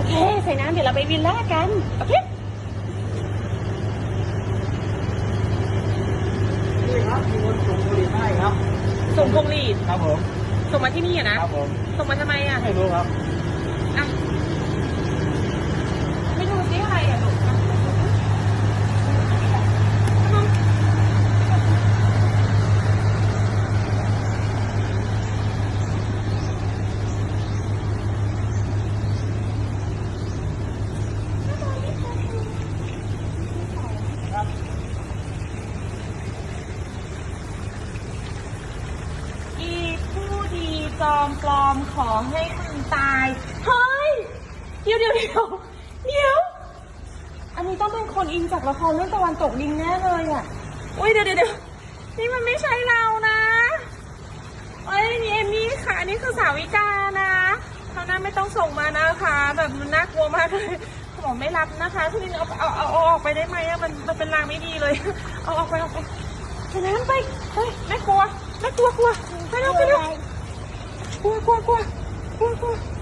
โอเค ใส่น้ำเดี๋ยวเราไปวิลล่ากัน โอเคครับส่งบุหรี่ครับส่งพงหรีดครับผมส่งมาที่นี่อะนะ ครับผมส่งมาทำไมอะไม่รู้ครับ อะ จอมปลอมขอให้มึงตาย เฮ้ย เดี๋ยวเดี๋ยวเดี๋ยวเดี๋ยว อันนี้ต้องเป็นคนอินจากละครเรื่องตะวันตกดินแน่เลยอะอุ้ยเดี๋ยวเดี๋ยวเดี๋ยวนี่มันไม่ใช่เรานะเอ้ยนี่เอมมี่ค่ะ อันนี้คือสาวิกานะเขาวหน้าไม่ต้องส่งมานะคะ แบบมันน่ากลัวมากเลยเขาบอกไม่รับนะคะพี่ลินเอาเอาเอาเอาออกไปได้ไหมอะมันมันเป็นรางไม่ดีเลย เอาออกไปเอาออกไปฉะนั้นไปเฮ้ย 过来过来过来过来过。来